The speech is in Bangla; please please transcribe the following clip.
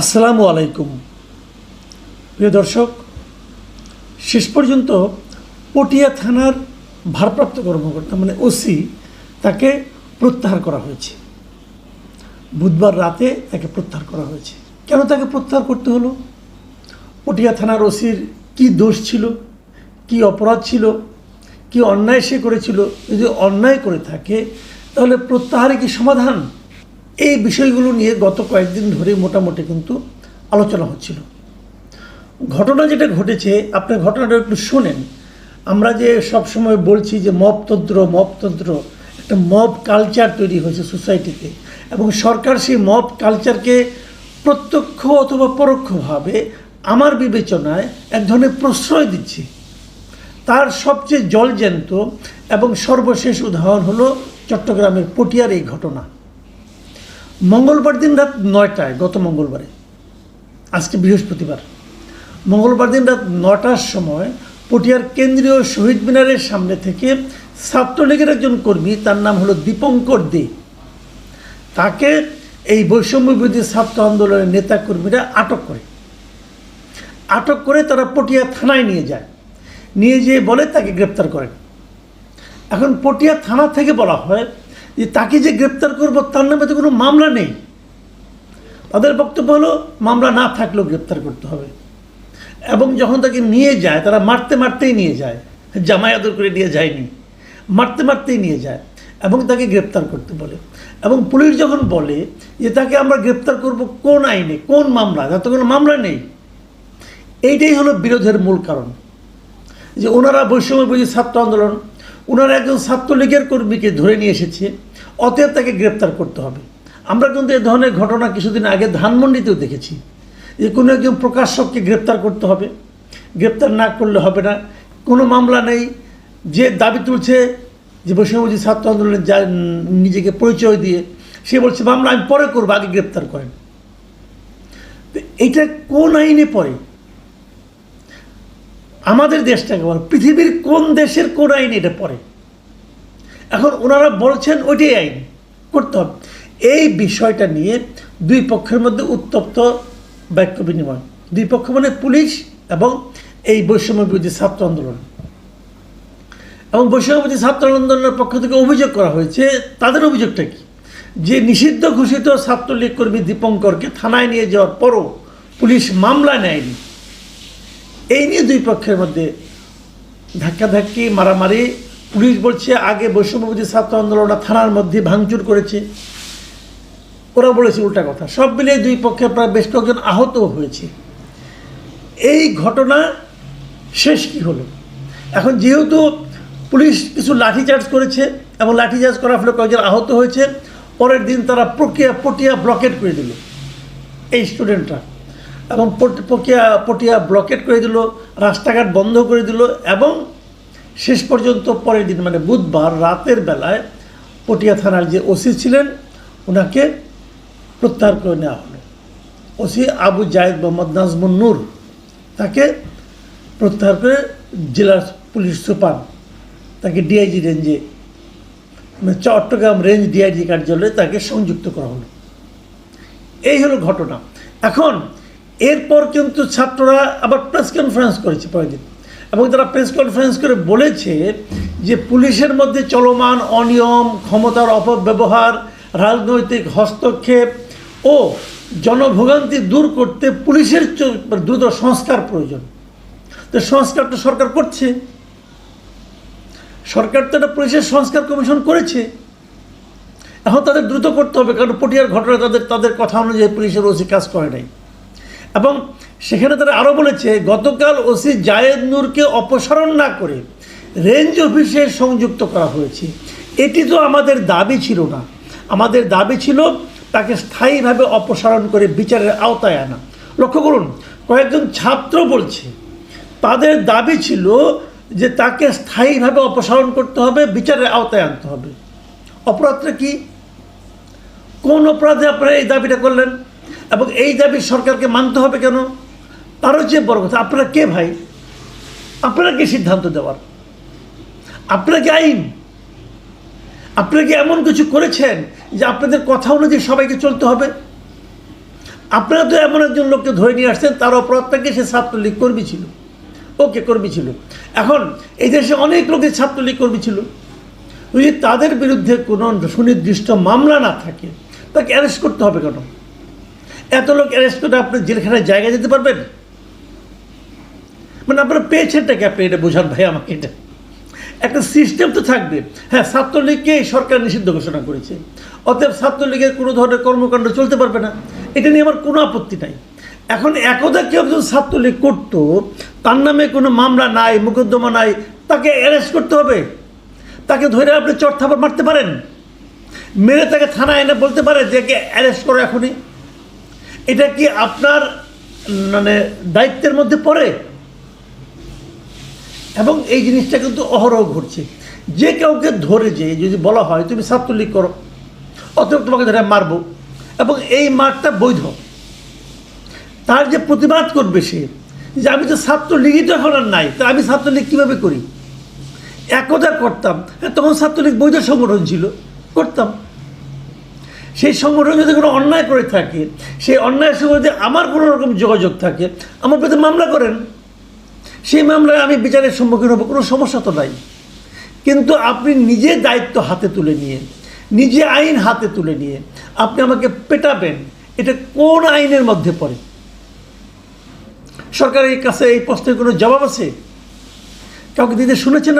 আসসালামু আলাইকুম। প্রিয় দর্শক, শেষ পর্যন্ত পটিয়া থানার ভারপ্রাপ্ত কর্মকর্তা মানে ওসি তাকে প্রত্যাহার করা হয়েছে। বুধবার রাতে তাকে প্রত্যাহার করা হয়েছে। কেন তাকে প্রত্যাহার করতে হলো? পটিয়া থানার ওসির কি দোষ ছিল? কি অপরাধ ছিল? কি অন্যায় সে করেছিল? যদি অন্যায় করে থাকে, তাহলে প্রত্যাহারে কি সমাধান? এই বিষয়গুলো নিয়ে গত কয়েকদিন ধরে মোটামুটি কিন্তু আলোচনা হচ্ছিল। ঘটনা যেটা ঘটেছে আপনি ঘটনাটা একটু শোনেন। আমরা যে সব সময় বলছি যে মপতন্ত্র মপতন্ত্র একটা মব কালচার তৈরি হয়েছে সোসাইটিতে এবং সরকার সেই মব কালচারকে প্রত্যক্ষ অথবা পরোক্ষভাবে আমার বিবেচনায় এক ধরনের প্রশ্রয় দিচ্ছে। তার সবচেয়ে জলজ্যান্ত এবং সর্বশেষ উদাহরণ হলো চট্টগ্রামের পটিয়ার এই ঘটনা। মঙ্গলবার দিন রাত নয়টায়, গত মঙ্গলবারে, আজকে বৃহস্পতিবার, মঙ্গলবার দিন রাত নটার সময় পটিয়ার কেন্দ্রীয় শহীদ মিনারের সামনে থেকে ছাত্রলীগের একজন কর্মী, তার নাম হলো দীপঙ্কর দে, তাকে এই বৈষম্য বিরোধী ছাত্র আন্দোলনের নেতা কর্মীরা আটক করে। আটক করে তারা পটিয়া থানায় নিয়ে যায়। নিয়ে যেয়ে বলে তাকে গ্রেপ্তার করেন এখন পটিয়া থানা থেকে বলা হয় যে তাকে যে গ্রেপ্তার করব, তার নামে তো কোনো মামলা নেই। তাদের বক্তব্য হলো, মামলা না থাকলেও গ্রেপ্তার করতে হবে। এবং যখন তাকে নিয়ে যায়, তারা মারতে মারতেই নিয়ে যায়, জামাই আদর করে নিয়ে যায়নি, মারতে মারতেই নিয়ে যায় এবং তাকে গ্রেপ্তার করতে বলে। এবং পুলিশ যখন বলে যে তাকে আমরা গ্রেপ্তার করব কোন আইনে, কোন মামলা তার তো কোনো মামলা নেই। এইটাই হলো বিরোধের মূল কারণ। যে ওনারা বৈষম্য বিরোধী ছাত্র আন্দোলন ওনারা একজন ছাত্রলীগের কর্মীকে ধরে নিয়ে এসেছে, অতএব তাকে গ্রেপ্তার করতে হবে। আমরা কিন্তু এ ধরনের ঘটনা কিছুদিন আগে ধানমন্ডিতেও দেখেছি যে কোনো একজন প্রকাশককে গ্রেপ্তার করতে হবে। গ্রেপ্তার না করলে হবে না। কোনো মামলা নেই। যে দাবি তুলছে যে বৈষম্যবাদী ছাত্র আন্দোলনের যা নিজেকে পরিচয় দিয়ে, সে বলছে, মামলা আমি পরে করব, আগে গ্রেপ্তার করেন। এটা কোন আইনে পড়ে? আমাদের দেশটাকে বল পৃথিবীর কোন দেশের কোন আইন এটা পড়ে? এখন ওনারা বলছেন ওইটাই আইন, করতে হবে। এই বিষয়টা নিয়ে দুই পক্ষের মধ্যে উত্তপ্ত বাক্য বিনিময়। দুই পক্ষ মানে পুলিশ এবং এই বৈষম্য বিরোধী ছাত্র আন্দোলন। এবং বৈষম্য বিরোধী ছাত্র আন্দোলনের পক্ষ থেকে অভিযোগ করা হয়েছে, তাদের অভিযোগটা কি? যে নিষিদ্ধ ঘোষিত ছাত্রলীগ কর্মী দীপঙ্করকে থানায় নিয়ে যাওয়ার পরও পুলিশ মামলা নেয়নি। এই নিয়ে দুই পক্ষের মধ্যে ধাক্কাধাক্কি, মারামারি। পুলিশ বলছে, আগে বৈষম্যবাদী ছাত্র আন্দোলনটা থানার মধ্যে ভাঙচুর করেছে। ওরা বলেছে উল্টা কথা। সব মিলিয়ে দুই পক্ষে প্রায় বেশ কয়েকজন আহত হয়েছে। এই ঘটনা শেষ কি হলো? এখন যেহেতু পুলিশ কিছু লাঠিচার্জ করেছে এবং লাঠিচার্জ করার ফলে কয়েকজন আহত হয়েছে, পরের দিন তারা প্রক্রিয়া, পটিয়া ব্লকেট করে দিল। এই স্টুডেন্টরা। এবং পট- পটিয়া পটিয়া ব্লকেট করে দিল, রাস্তাঘাট বন্ধ করে দিল এবং শেষ পর্যন্ত পরের দিন মানে বুধবার রাতের বেলায় পটিয়া থানার যে ওসি ছিলেন ওনাকে প্রত্যাহার করে নেওয়া হলো। ওসি আবু জায়েদ মোহাম্মদ নাজমুন নূর তাকে প্রত্যাহার করে জেলার পুলিশ সুপার, তাকে ডিআইজি রেঞ্জে মানে চট্টগ্রাম রেঞ্জ ডিআইজি কার্যালয়ে তাকে সংযুক্ত করা হলো। এই হলো ঘটনা। এখন এরপর কিন্তু ছাত্ররা আবার প্রেস কনফারেন্স করেছে পরের দিন এবং তারা প্রেস কনফারেন্স করে বলেছে যে পুলিশের মধ্যে চলমান অনিয়ম, ক্ষমতার অপব্যবহার, রাজনৈতিক হস্তক্ষেপ ও জনভোগান্তি দূর করতে পুলিশের চ- দ্রুত সংস্কার প্রয়োজন। তো সংস্কারটা সরকার করছে। সরকার তো একটা পুলিশের সংস্কার কমিশন করেছে। এখন তাদের দ্রুত করতে হবে, কারণ পটিয়ার ঘটনা তাদের তাদের কথা অনুযায়ী পুলিশের ওসি কাজ করে নাই। এবং সেখানে তারা আরও বলেছে, গতকাল ওসি জায়েদ নূরকে অপসারণ না করে রেঞ্জ অফিসে সংযুক্ত করা হয়েছে। এটি তো আমাদের দাবি ছিল না। আমাদের দাবি ছিল তাকে স্থায়ীভাবে অপসারণ করে বিচারের আওতায় আনা। লক্ষ্য করুন, কয়েকজন ছাত্র বলছে, তাদের দাবি ছিল যে তাকে স্থায়ীভাবে অপসারণ করতে হবে, বিচারের আওতায় আনতে হবে। অপরাধটা কি? কোন অপরাধে আপনারা এই দাবিটা করলেন? এবং এই দাবি সরকারকে মানতে হবে কেন? তারও যে বড় কথা, আপনারা কে ভাই? আপনারা কি সিদ্ধান্ত দেওয়ার? আপনারা কি আইন? আপনারা কি এমন কিছু করেছেন যে আপনাদের কথা অনুযায়ী সবাইকে চলতে হবে? আপনারা তো এমন একজন লোককে ধরে নিয়ে আসছেন, তার অপরাধটাকে সে ছাত্রলীগ কর্মী ছিল। ওকে কর্মী ছিল। এখন এই দেশে অনেক লোকের ছাত্রলীগ কর্মী ছিল। যদি তাদের বিরুদ্ধে কোনো সুনির্দিষ্ট মামলা না থাকে, তাকে অ্যারেস্ট করতে হবে কেন? এত লোক অ্যারেস্ট করে আপনি জেলখানায় জায়গা যেতে পারবেন? মানে আপনারা পেয়েছেনটাকে আপনি এটা বোঝান ভাই আমাকে এটা? একটা সিস্টেম তো থাকবে। হ্যাঁ ছাত্রলীগকে সরকার নিষিদ্ধ ঘোষণা করেছে। অতএব ছাত্রলীগের কোনো ধরনের কর্মকাণ্ড চলতে পারবে না। এটা নিয়ে আমার কোনো আপত্তি নাই। এখন একদা কেউ একজন ছাত্রলীগ করতো, তার নামে কোনো মামলা নাই, মোকদ্দমা নাই, তাকে অ্যারেস্ট করতে হবে। তাকে ধরে আপনি চট থাপড় মারতে পারেন। মেরে তাকে থানায় এনে বলতে পারে যে একে অ্যারেস্ট করো এখনই। এটা কি আপনার মানে দায়িত্বের মধ্যে পড়ে? এবং এই জিনিসটা কিন্তু অহরহ ঘটছে। যে কাউকে ধরে যে, যদি বলা হয়, তুমি ছাত্রলীগ করো অতএব তোমাকে ধরে মারবো। এবং এই মারটা বৈধ। তার যে প্রতিবাদ করবে সে, যে আমি তো ছাত্রলীগই তো এখন আর নাই, তা আমি ছাত্রলীগ কীভাবে করি? একদা করতাম হ্যাঁ তখন ছাত্রলীগ বৈধ সংগঠন ছিল, করতাম। সেই সংগঠন যদি কোনো অন্যায় করে থাকে, সেই অন্যায়ের সঙ্গে যদি আমার কোনো রকম যোগাযোগ থাকে, আমার প্রতি মামলা করেন, সেই মামলায় আমি বিচারের সম্মুখীন হব, কোনো সমস্যা তো নাই। কিন্তু আপনি নিজে দায়িত্ব হাতে তুলে নিয়ে, নিজে আইন হাতে তুলে নিয়ে আপনি আমাকে পেটাবেন, এটা কোন আইনের মধ্যে পড়ে? সরকারের কাছে এই প্রশ্নের কোনো জবাব আছে? কাউকে দিতে শুনেছেন